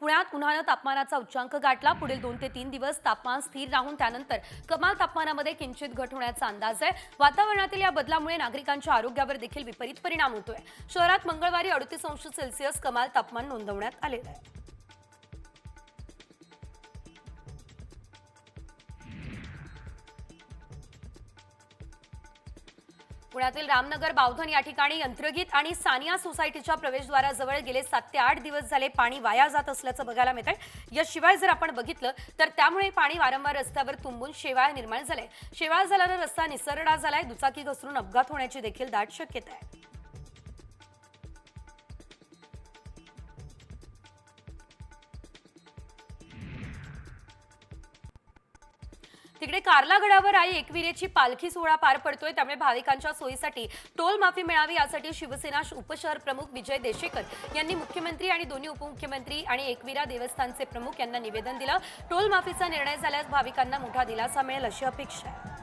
पुण्यात उन्हानं तापमानाचा उच्चांक गाठला. पुढील दोन ते तीन दिवस तापमान स्थिर राहून त्यानंतर कमाल तापमानामध्ये किंचित घट होण्याचा अंदाज आहे. वातावरणातील या बदलामुळे नागरिकांच्या आरोग्यावर देखील विपरीत परिणाम होतोय. शहरात मंगळवारी अडतीस अंश सेल्सिअस कमाल तापमान नोंदवण्यात आलेलं आहे. पुण्यातील रामनगर बावधन या ठिकाणी यंत्रगीत आणि सानिया सोसायटीच्या प्रवेशद्वाराजवळ गेले सात ते आठ दिवस झाले पाणी वाया जात असल्याचं बघायला मिळत आहे याशिवाय जर आपण बघितलं तर त्यामुळे पाणी वारंवार रस्त्यावर तुंबून शेवाळ निर्माण झाले शेवाळ झाल्यानं रस्ता निसरडा झालाय. दुचाकी घसरून अपघात होण्याची देखील दाट शक्यता आहे. तिकडे कार्ला गडावर आई एकविरेची पालखी सोहळा पार पडतोय. त्यामुळे भाविकांच्या सोयीसाठी टोल माफी मिळावी यासाठी शिवसेना उपशहर प्रमुख विजय देशेकर यांनी मुख्यमंत्री आणि दोन्ही उपमुख्यमंत्री आणि एकविरा देवस्थानचे प्रमुख यांना निवेदन दिलं. टोल माफीचा निर्णय झाल्यास भाविकांना मोठा दिलासा मिळेल अशी अपेक्षा आहे.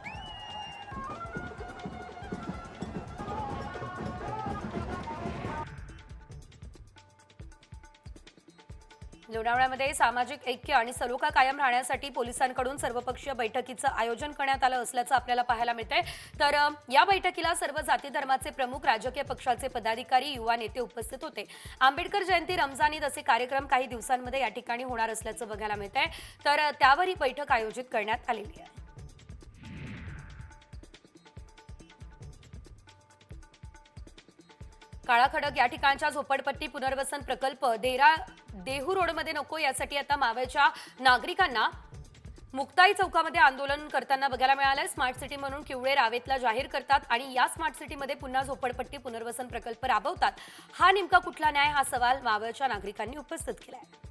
लोणावळ्यामध्ये सामाजिक ऐक्य आणि सलोखा कायम राहण्यासाठी पोलिसांकडून सर्वपक्षीय बैठकीचं आयोजन करण्यात आलं असल्याचं आपल्याला पाहायला मिळतंय. तर या बैठकीला सर्व जाती धर्माचे प्रमुख राजकीय पक्षाचे पदाधिकारी युवा नेते उपस्थित होते. आंबेडकर जयंती रमजान ईद असे कार्यक्रम काही दिवसांमध्ये या ठिकाणी होणार असल्याचं बघायला मिळतंय. तर त्यावर ही बैठक आयोजित करण्यात आलेली आहे. काळाखडक या ठिकाणच्या झोपडपट्टी पुनर्वसन प्रकल्प देरा देहू रोडमध्ये नको यासाठी आता मावळच्या नागरिकांना मुक्ताई चौकामध्ये आंदोलन करताना बघायला मिळालंय. स्मार्ट सिटी म्हणून किवळे रावेतला जाहीर करतात आणि या स्मार्ट सिटीमध्ये पुन्हा झोपडपट्टी पुनर्वसन प्रकल्प राबवतात. हा नेमका कुठला न्याय? हा सवाल मावळच्या नागरिकांनी उपस्थित केलाय.